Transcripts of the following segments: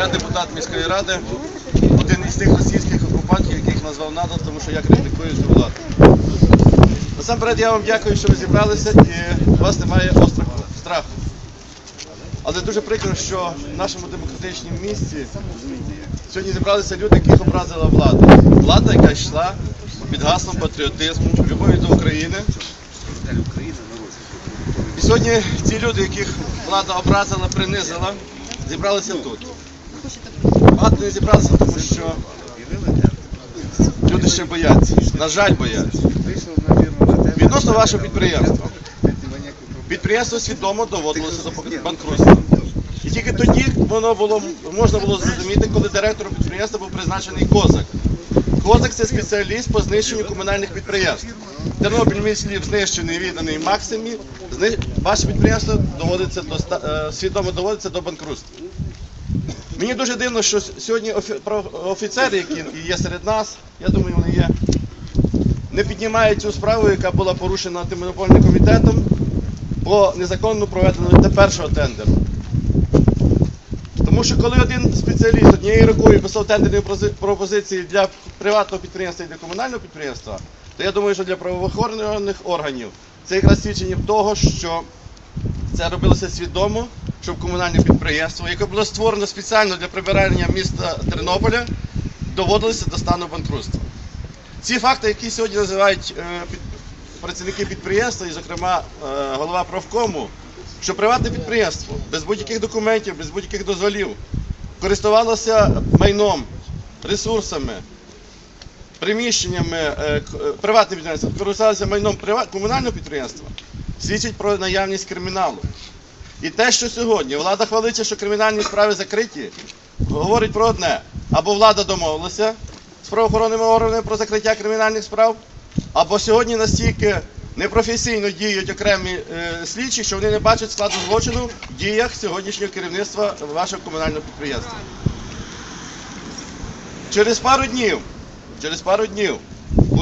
Я депутат міської ради, один із тих російських окупантів, яких назвав НАТО, тому що я критикую цю владу. Насамперед я вам дякую, що ви зібралися і у вас немає остраху, страху. Але дуже прикро, що в нашому демократичному місті сьогодні зібралися люди, яких образила влада. Влада, яка йшла під гаслом патріотизму, любові до України. І сьогодні ці люди, яких влада образила, принизила, зібралися тут. Багато не зібралися, тому що люди ще бояться. На жаль, бояться. Відносно вашого підприємства. Підприємство свідомо доводилося до банкрутства. І тільки тоді воно було можна було зрозуміти, коли директором підприємства був призначений Козак. Козак це спеціаліст по знищенню комунальних підприємств. Тернопіль мій слів знищений, відданий Максимі. Ваше підприємство доводиться до е, свідомо доводиться до банкрутства. Мені дуже дивно, що сьогодні офіцери, які є серед нас, я думаю, вони є, не піднімають цю справу, яка була порушена антимонопольним комітетом по незаконно проведеному першого тендеру. Тому що коли один спеціаліст однією рукою писав тендерні пропозиції для приватного підприємства і для комунального підприємства, то я думаю, що для правоохоронних органів це якраз свідчення того, що це робилося свідомо, щоб комунальне підприємство, яке було створено спеціально для прибирання міста Тернополя, доводилося до стану банкрутства. Ці факти, які сьогодні називають е, працівники підприємства, і, зокрема, е, голова профкому, що приватне підприємство без будь-яких документів, без будь-яких дозволів користувалося майном, ресурсами, приміщеннями е, к- е, користувалося майном комунального підприємства, свідчить про наявність криміналу. І те, що сьогодні влада хвалиться, що кримінальні справи закриті, говорить про одне: або влада домовилася з правоохоронними органами про закриття кримінальних справ, або сьогодні настільки непрофесійно діють окремі е, слідчі, що вони не бачать складу злочину в діях сьогоднішнього керівництва вашого комунального підприємства. Через пару днів, через пару днів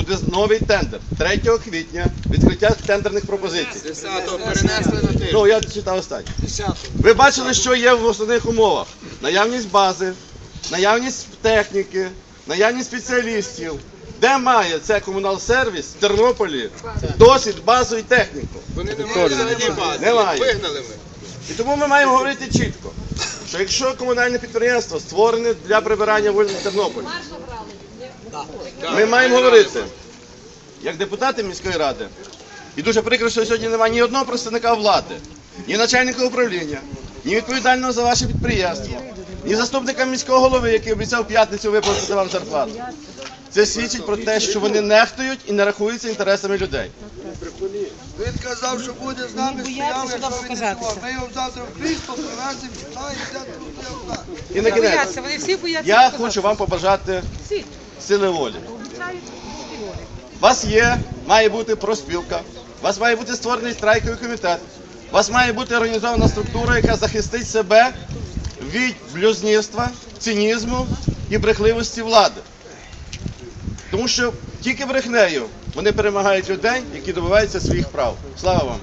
буде новий тендер. 3 квітня відкриття тендерних пропозицій. 10-го перенесли на тиждень. Ну, я читав останнє. Ви бачили, що є в основних умовах: наявність бази, наявність техніки, наявність спеціалістів. Де має це комунал-сервіс в Тернополі досвід, базу і техніку? Вони не мають бази. Немає. Вигнали ми. І тому ми маємо говорити чітко, що якщо комунальне підприємство створене для прибирання вулиць Тернополя, ми маємо говорити, як депутати міської ради, і дуже прикро, що сьогодні немає ні одного представника влади, ні начальника управління, ні відповідального за ваше підприємство, ні заступника міського голови, який обіцяв п'ятницю виплатити вам зарплату. Це свідчить про те, що вони нехтують і не рахуються інтересами людей. Він казав, що буде з нами він не показатися. Ми його завтра в крісло привеземо і йде тут. І на кінець, я хочу вам побажати. Сили волі. У вас є, має бути проспілка, у вас має бути створений страйковий комітет, у вас має бути організована структура, яка захистить себе від блюзнірства, цинізму і брехливості влади. Тому що тільки брехнею вони перемагають людей, які добиваються своїх прав. Слава вам!